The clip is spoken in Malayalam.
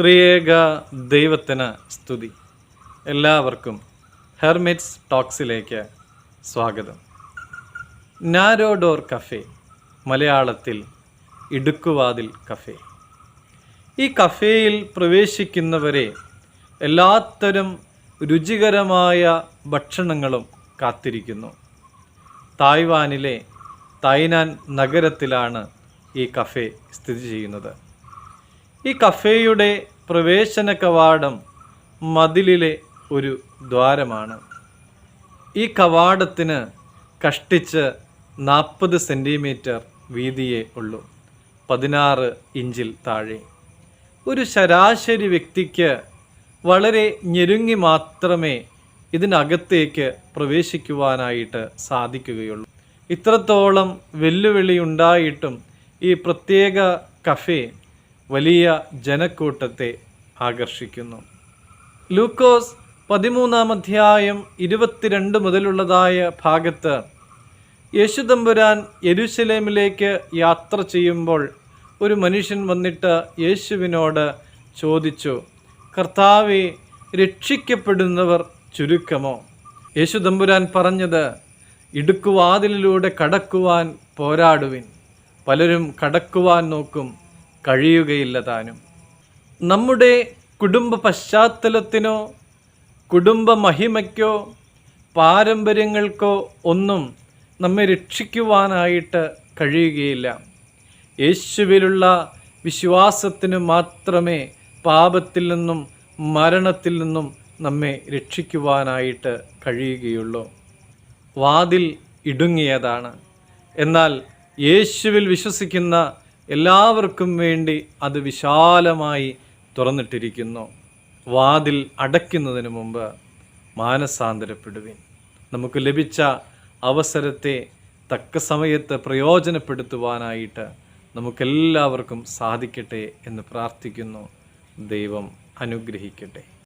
ത്രിയേക ദൈവത്തിന് സ്തുതി. എല്ലാവർക്കും ഹെർമിറ്റ്സ് ടോക്സിലേക്ക് സ്വാഗതം. നാരോഡോർ കഫേ മലയാളത്തിൽ ഇടുക്കുവാതിൽ കഫേ. ഈ കഫേയിൽ പ്രവേശിക്കുന്നവരെ എല്ലാത്തരം രുചികരമായ ഭക്ഷണങ്ങളും കാത്തിരിക്കുന്നു. തായ്വാനിലെ തൈനാൻ നഗരത്തിലാണ് ഈ കഫേ സ്ഥിതി ചെയ്യുന്നത്. ഈ കഫേയുടെ പ്രവേശന കവാടം മതിലിലെ ഒരു ദ്വാരമാണ്. ഈ കവാടത്തിന് കഷ്ടിച്ച് നാൽപ്പത് സെന്റിമീറ്റർ വീതിയേ ഉള്ളൂ പതിനാറ് ഇഞ്ചിൽ താഴെ. ഒരു ശരാശരി വ്യക്തിക്ക് വളരെ ഞെരുങ്ങി മാത്രമേ ഇതിനകത്തേക്ക് പ്രവേശിക്കുവാനായിട്ട് സാധിക്കുകയുള്ളൂ. ഇത്രത്തോളം വെല്ലുവിളി ഉണ്ടായിട്ടും ഈ പ്രത്യേക കഫേ വലിയ ജനക്കൂട്ടത്തെ ആകർഷിക്കുന്നു. ലൂക്കോസ് പതിമൂന്നാം അധ്യായം ഇരുപത്തിരണ്ട് മുതലുള്ളതായ ഭാഗത്ത് യേശുദമ്പുരാൻ യരുശലേമിലേക്ക് യാത്ര ചെയ്യുമ്പോൾ ഒരു മനുഷ്യൻ വന്നിട്ട് യേശുവിനോട് ചോദിച്ചു കർത്താവെ രക്ഷിക്കപ്പെടുന്നവർ ചുരുക്കമോ? യേശുദമ്പുരാൻ പറഞ്ഞത് ഇടുക്കുവാതിലിലൂടെ കടക്കുവാൻ പോരാടുവിൻ. പലരും കടക്കുവാൻ നോക്കും. കഴിയുകയില്ല താനും. നമ്മുടെ കുടുംബ പശ്ചാത്തലത്തിനോ കുടുംബ മഹിമയ്ക്കോ പാരമ്പര്യങ്ങൾക്കോ ഒന്നും നമ്മെ രക്ഷിക്കുവാനായിട്ട് കഴിയുകയില്ല. യേശുവിലുള്ള വിശ്വാസത്തിന് മാത്രമേ പാപത്തിൽ നിന്നും മരണത്തിൽ നിന്നും നമ്മെ രക്ഷിക്കുവാനായിട്ട് കഴിയുകയുള്ളൂ. വാതിൽ ഇടുങ്ങിയതാണ്. എന്നാൽ യേശുവിൽ വിശ്വസിക്കുന്ന എല്ലാവർക്കും വേണ്ടി അത് വിശാലമായി തുറന്നിട്ടിരിക്കുന്നു. വാതിൽ അടയ്ക്കുന്നതിന് മുമ്പ് മാനസാന്തരപ്പെടുവിൻ. നമുക്ക് ലഭിച്ച അവസരത്തെ തക്ക സമയത്ത് പ്രയോജനപ്പെടുത്തുവാനായിട്ട് നമുക്കെല്ലാവർക്കും സാധിക്കട്ടെ എന്ന് പ്രാർത്ഥിക്കുന്നു. ദൈവം അനുഗ്രഹിക്കട്ടെ.